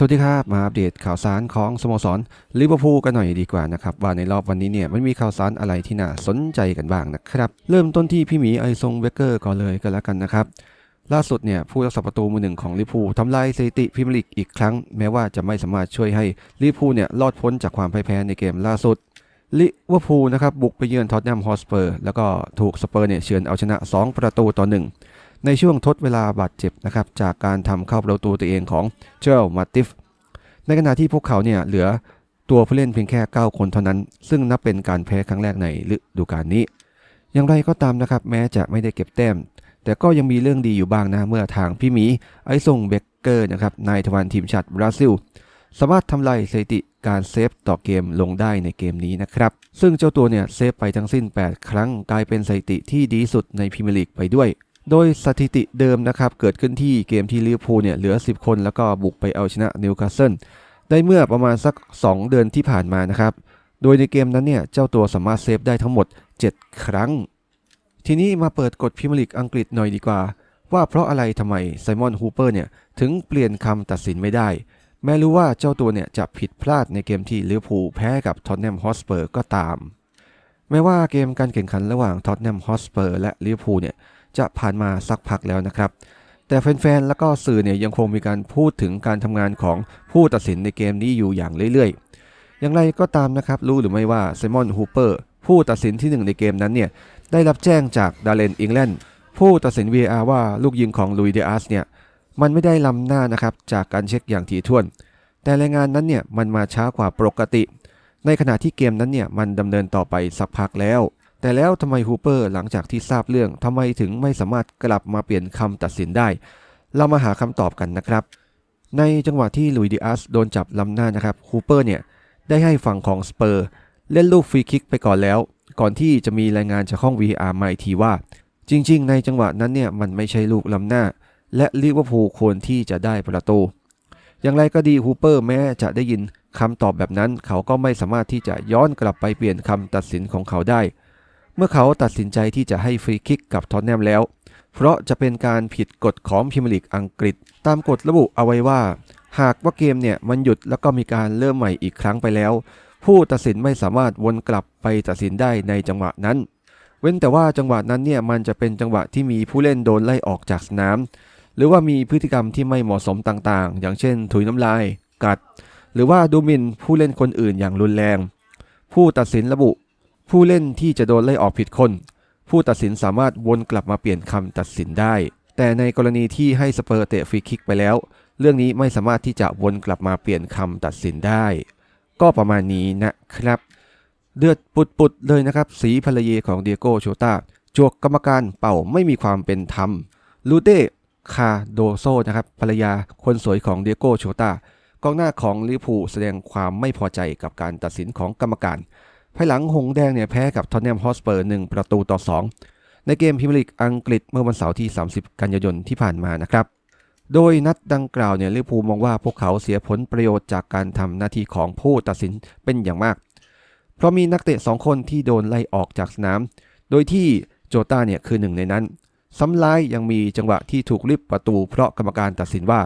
สวัสดีครับ มาอัปเดตข่าวสารของสโมสรลิเวอร์พูลกันหน่อยดีกว่านะครับ ว่าในรอบวันนี้เนี่ยมันมีข่าวสารอะไรที่น่าสนใจกันบ้างนะครับ เริ่มต้นที่พี่หมีไอซงเวเกอร์ก่อนเลยก็แล้วกันนะครับ ล่าสุดเนี่ยผู้รักษาประตูมือหนึ่งของลิเวอร์พูลทำลายสถิติพรีเมียร์ลีกอีกครั้ง แม้ว่าจะไม่สามารถช่วยให้ลิเวอร์พูลเนี่ยรอดพ้นจากความพ่ายแพ้ในเกมล่าสุดลิเวอร์พูลนะครับบุกไปเยือนท็อตแนมฮอสเปอร์แล้วก็ถูกสเปอร์เนี่ยเฉือนเอาชนะ 2 ประตูต่อ1 ในช่วงทดเวลาบาดเจ็บนะครับจากการทำเข้าประตูตัวเองของเจอร์มาติฟในขณะที่พวกเขาเนี่ยเหลือตัวผู้เล่นเพียงแค่ 9 คนเท่านั้น ซึ่งนับเป็นการแพ้ครั้งแรกในฤดูกาลนี้ อย่างไรก็ตามนะครับแม้จะไม่ได้เก็บแต้ม แต่ก็ยังมีเรื่องดีอยู่บ้างนะเมื่อทางพี่หมีไอซงเบเกอร์นะครับนายทวารทีมชาติบราซิล สามารถทำลายสถิติการเซฟต่อเกมลงได้ในเกมนี้นะครับ ซึ่งเจ้าตัวเนี่ยเซฟไปทั้งสิ้น 8 ครั้งกลายเป็นสถิติที่ดีสุดในพรีเมียร์ลีกไปด้วย โดยสถิติเดิมนะครับเกิดขึ้นที่เกมที่ลิเวอร์พูลเนี่ยเหลือ 10 คน แล้วก็บุกไปเอาชนะนิวคาสเซิลได้เมื่อประมาณสัก 2 เดือนที่ผ่านมานะครับ โดยในเกมนั้นเนี่ยเจ้าตัวสามารถเซฟได้ทั้งหมด 7 ครั้ง ทีนี้มาเปิดกฎพรีเมียร์ลีกอังกฤษหน่อยดีกว่า ว่าเพราะอะไรทำไมไซมอนฮูเปอร์เนี่ยถึงเปลี่ยนคำตัดสินไม่ได้ แม้รู้ว่าเจ้าตัวเนี่ยจะผิดพลาดในเกมที่ลิเวอร์พูลแพ้กับท็อตแนมฮอสเปอร์ก็ตาม แม้ว่าเกมการแข่งขันระหว่างท็อตแนมฮอสเปอร์และลิเวอร์พูลเนี่ย จะผ่านมาสักพักแล้วนะครับแต่แฟนๆ แล้วก็สื่อเนี่ยยังคงมีการพูดถึงการทำงานของผู้ตัดสินในเกมนี้อยู่อย่างเรื่อยๆ อย่างไรก็ตามนะครับ รู้หรือไม่ว่าไซมอน ฮูเปอร์ ผู้ตัดสินที่หนึ่งในเกมนั้นเนี่ย ได้รับแจ้งจากดาเลน อิงแลนด์ ผู้ตัดสิน VAR ว่าลูกยิงของลุยเดอัสเนี่ย มันไม่ได้ล้ำหน้านะครับ จากการเช็คอย่างถี่ถ้วน แต่รายงานนั้นเนี่ย มันมาช้ากว่าปกติ ในขณะที่เกมนั้นเนี่ย มันดำเนินต่อไปสักพักแล้ว แต่แล้วทำไมฮูเปอร์หลังจากที่ทราบเรื่องทำไมถึงไม่สามารถกลับมาเปลี่ยนคำตัดสินได้ เรามาหาคำตอบกันนะครับ ในจังหวะที่ลุยดิอัสโดนจับล้ำหน้านะครับฮูเปอร์เนี่ยได้ให้ฝั่งของสเปอร์เล่นลูกฟรีคิกไปก่อนแล้ว ก่อนที่จะมีรายงานจากห้อง VR มาอีกทีว่า จริง ๆ ในจังหวะนั้นเนี่ยมันไม่ใช่ลูกล้ำหน้า และลิเวอร์พูลควรที่จะได้ประตูอย่างไรก็ดีฮูเปอร์แม้จะได้ยินคำตอบแบบนั้น เขาก็ไม่สามารถที่จะย้อนกลับไปเปลี่ยนคำตัดสินของเขาได้ เมื่อเขาตัดสินใจที่จะให้ฟรีคิกกับท็อตแนมแล้ว เพราะจะเป็นการผิดกฎของพรีเมียร์ลีกอังกฤษ ตามกฎระบุเอาไว้ว่า หากว่าเกมเนี่ยมันหยุดแล้วก็มีการเริ่มใหม่อีกครั้งไปแล้ว ผู้ตัดสินไม่สามารถวนกลับไปตัดสินได้ในจังหวะนั้น เว้นแต่ว่าจังหวะนั้นเนี่ยมันจะเป็นจังหวะที่มีผู้เล่นโดนไล่ออกจากสนาม หรือว่ามีพฤติกรรมที่ไม่เหมาะสมต่างๆ อย่างเช่น ถุยน้ำลาย กัด หรือว่าดูหมิ่นผู้เล่นคนอื่นอย่างรุนแรง ผู้ตัดสินระบุ ผู้เล่นที่จะโดนไล่ออกผิดคน ผู้ตัดสินสามารถวนกลับมาเปลี่ยนคำตัดสินได้ แต่ในกรณีที่ให้สเปอร์เตะฟรีคิกไปแล้ว เรื่องนี้ไม่สามารถที่จะวนกลับมาเปลี่ยนคำตัดสินได้ ก็ประมาณนี้นะครับเดือดปุดๆเลยนะครับ สีภรรยาของเดียโกโชตาจวกกรรมการเป่าไม่มีความเป็นธรรมลูเต้คาโดโซนะครับภรรยาคนสวยของเดียโกโชตากองหน้าของลิเวอร์พูลแสดงความไม่พอใจกับการตัดสินของกรรมการ ภายหลังหงแดงเนี่ยแพ้กับทอตแนมฮอสเปอร์1ประตูต่อ 2 ในเกมพรีเมียร์ลีกอังกฤษเมื่อวันเสาร์ที่ 30 กันยายนที่ผ่านมานะครับ โดยนัดดังกล่าวเนี่ยลิเวอร์พูลมองว่าพวกเขาเสียผลประโยชน์จากการทำหน้าที่ของผู้ตัดสินเป็นอย่างมาก เพราะมีนักเตะ 2 คนที่โดนไล่ออกจากสนาม โดยที่โจต้าเนี่ยคือหนึ่งในนั้นซ้ำร้ายยังมีจังหวะที่ถูกริบประตู เพราะกรรมการตัดสินว่า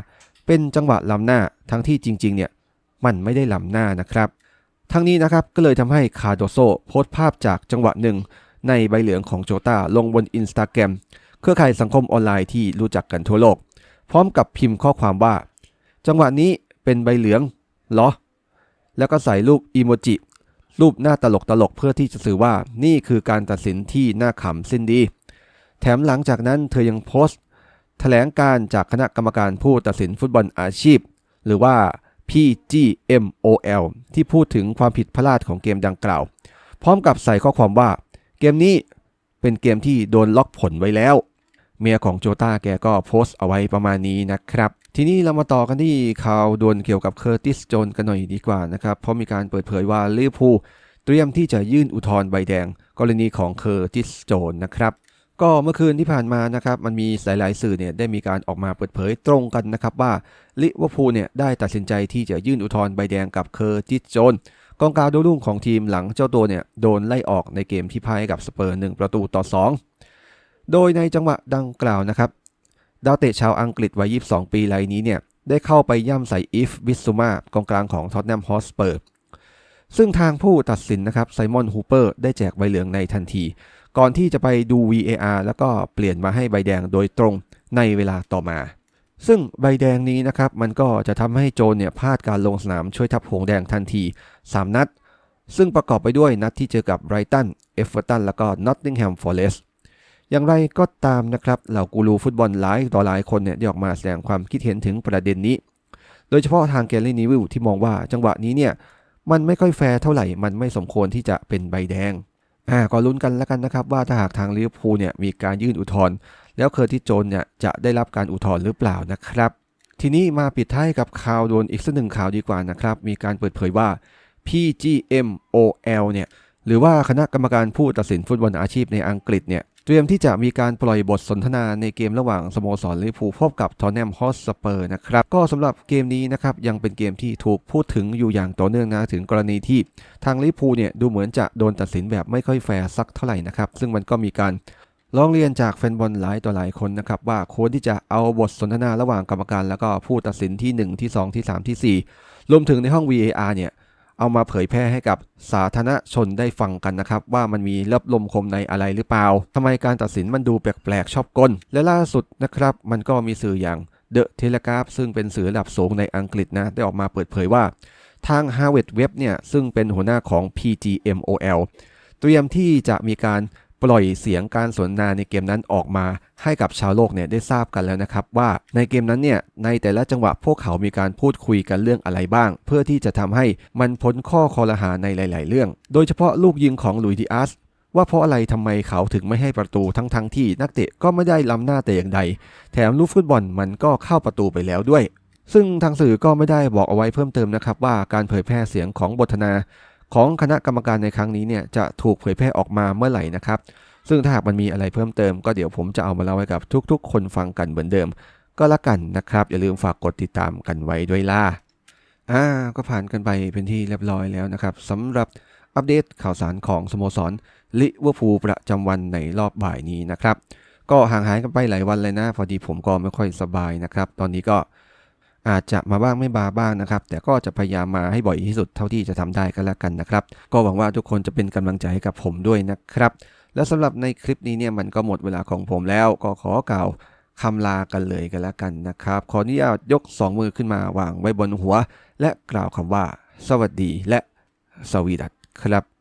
เป็นจังหวะล้ำหน้าทั้งที่จริงๆเนี่ยมันไม่ได้ล้ำหน้านะครับ ทั้งนี้นะครับก็เลยทำให้คาโดโซโพสต์ภาพจากจังหวะหนึ่ง ในใบเหลืองของโจตาลงบนอินสตาแกรมเครือข่ายสังคมออนไลน์ที่รู้จักกันทั่วโลก พร้อมกับพิมพ์ข้อความว่า จังหวะนี้เป็นใบเหลืองเหรอ แล้วก็ใส่รูปอีโมจิรูปหน้าตลกตลกๆเพื่อที่จะสื่อว่านี่คือการตัดสินที่น่าขำสิ้นดี แถมหลังจากนั้นเธอยังโพสต์ แถลงการจากคณะกรรมการผู้ตัดสินฟุตบอลอาชีพ หรือว่า PGMOL ที่พูดถึงความผิดพลาดของเกมดังกล่าว พร้อมกับใส่ข้อความว่า เกมนี้เป็นเกมที่โดนล็อกผลไว้แล้ว เมียของโจตาแกก็โพสต์เอาไว้ประมาณนี้นะครับ ทีนี้เรามาต่อกันที่ข่าวด่วนเกี่ยวกับเคอร์ติสโจนกันหน่อยดีกว่านะครับ เพราะมีการเปิดเผยว่าลิเวอร์พูลเตรียมที่จะยื่นอุทธรณ์ใบแดง กรณีของเคอร์ติสโจนนะครับ ก็เมื่อคืนที่ผ่านมานะครับมันมีหลาย ๆ สื่อเนี่ยได้มีการออกมาเปิดเผยตรงกันนะครับว่าลิเวอร์พูลเนี่ยได้ตัดสินใจที่จะยื่นอุทธรณ์ใบแดงกับเคอร์ติสโจนกองกลางดาวรุ่งของทีมหลังเจ้าตัวเนี่ยโดนไล่ออกในเกมที่พ่ายกับสเปอร์หนึ่งประตูต่อ 2 โดยในจังหวะดังกล่าวนะครับดาวเตะชาวอังกฤษวัย 22 ปีรายนี้เนี่ยได้เข้าไปย่ำใส่อีฟบิสซูมากองกลางของท็อตแนมฮอสเปอร์ซึ่งทางผู้ตัดสินนะครับไซมอนฮูเปอร์ได้แจกใบเหลืองในทันที ก่อนที่จะไปดู VAR แล้วก็เปลี่ยนมาให้ใบแดงโดยตรงในเวลาต่อมา ซึ่งใบแดงนี้นะครับมันก็จะทำให้โจนเนี่ยพลาดการลงสนามช่วยทัพหงแดงทันที 3 นัด ซึ่งประกอบไปด้วยนัดที่เจอกับไรตัน เอฟเวอร์ตัน แล้วก็นอตติงแฮมฟอร์เรสต์อย่างไรก็ตามนะครับเหล่ากูรูฟุตบอลหลายต่อหลายคนเนี่ยได้ออกมาแสดงความคิดเห็นถึงประเด็นนี้ โดยเฉพาะทางแกลลี่นิวิลที่มองว่าจังหวะนี้เนี่ยมันไม่ค่อยแฟร์เท่าไหร่ มันไม่สมควรที่จะเป็นใบแดง อ่าก็ลุ้นกันแล้วกันนะครับว่าถ้าหากทางลิเวอร์พูลเนี่ยมีการยื่นอุทธรณ์แล้วเคอร์ติสโจนเนี่ยจะได้รับการอุทธรณ์หรือเปล่านะครับ ทีนี้มาปิดท้ายกับข่าวโดนอีกสักหนึ่งข่าวดีกว่านะครับ มีการเปิดเผยว่า PGMOL เนี่ยหรือว่าคณะกรรมการผู้ตัดสินฟุตบอลอาชีพในอังกฤษเนี่ย เตรียมที่จะมีการปล่อยบทสนทนาในเกมระหว่างสโมสรลิเวอร์พูลพบกับทอนแนมฮอสสเปอร์นะครับก็สำหรับเกมนี้นะครับยังเป็นเกมที่ถูกพูดถึงอยู่อย่างต่อเนื่องนะถึงกรณีที่ทางลิเวอร์พูลเนี่ยดูเหมือนจะโดนตัดสินแบบไม่ค่อยแฟร์สักเท่าไหร่นะครับซึ่งมันก็มีการร้องเรียนจากแฟนบอลหลายต่อหลายคนนะครับว่าควรที่จะเอาบทสนทนาระหว่างกรรมการ แล้วก็ผู้ตัดสินที่ 1 ที่ 2 ที่ 3 ที่ 4 รวมถึงในห้อง VAR เนี่ย เอามาเผยแพร่ให้กับสาธารณชนได้ฟังกันนะครับ ว่ามันมีเล็บลมคมในอะไรหรือเปล่าทำไมการตัดสินมันดูแปลกๆชอบกล และล่าสุดนะครับ มันก็มีสื่ออย่างเดอะเทเลกราฟซึ่งเป็นสื่อระดับสูงในอังกฤษนะ ได้ออกมาเปิดเผยว่า ทาง Harvard Web เนี่ยซึ่งเป็นหัวหน้าของ PGMOL เตรียมที่จะมีการ ปล่อยเสียงการสนทนาในเกมนั้นออกมา ให้กับชาวโลกเนี่ยได้ทราบกันแล้วนะครับ ว่าในเกมนั้นเนี่ยในแต่ละจังหวะพวกเขามีการพูดคุยกันเรื่องอะไรบ้าง เพื่อที่จะทำให้มันพ้นข้อคอรหาในหลาย ๆ เรื่อง โดยเฉพาะลูกยิงของลุยดิอัสว่าเพราะอะไรทำไมเขาถึงไม่ให้ประตูทั้งๆทที่นักเตะก็ไม่ได้ล้ำหน้าแต่อย่างใด แถมลูกฟุตบอลมันก็เข้าประตูไปแล้วด้วย ซึ่งทางสื่อก็ไม่ได้บอกเอาไว้เพิ่มเติมนะครับว่าการเผยแพร่เสียงของบทนา ของคณะกรรมการในครั้งนี้เนี่ยจะถูกเผยแพร่ออกมาเมื่อไหร่นะครับ ซึ่งถ้าหากมันมีอะไรเพิ่มเติมก็เดี๋ยวผมจะเอามาเล่าให้กับทุกๆ คนฟังกันเหมือนเดิม ก็แล้วกันนะครับ อย่าลืมฝากกดติดตามกันไว้ด้วยล่ะอ่าก็ผ่านกันไปเป็นที่เรียบร้อยแล้วนะครับสำหรับอัปเดตข่าวสารของสโมสรลิเวอร์พูลประจำวันในรอบบ่ายนี้นะครับ ก็ห่างหายกันไปหลายวันเลยนะ พอดีผมก็ไม่ค่อยสบายนะครับ ตอนนี้ก็ อาจจะมาบ้างไม่มาบ้างนะครับ แต่ก็จะพยายามมาให้บ่อยที่สุดเท่าที่จะทำได้ก็แล้วกันนะครับ ก็หวังว่าทุกคนจะเป็นกำลังใจให้กับผมด้วยนะครับ และสำหรับในคลิปนี้เนี่ยมันก็หมดเวลาของผมแล้วก็ขอกล่าวคำลากันเลยกันแล้วกันนะครับ ขออนุญาตยก 2 มือขึ้นมาวางไว้บนหัว และกล่าวคำว่า สวัสดีและสวีดัสครับ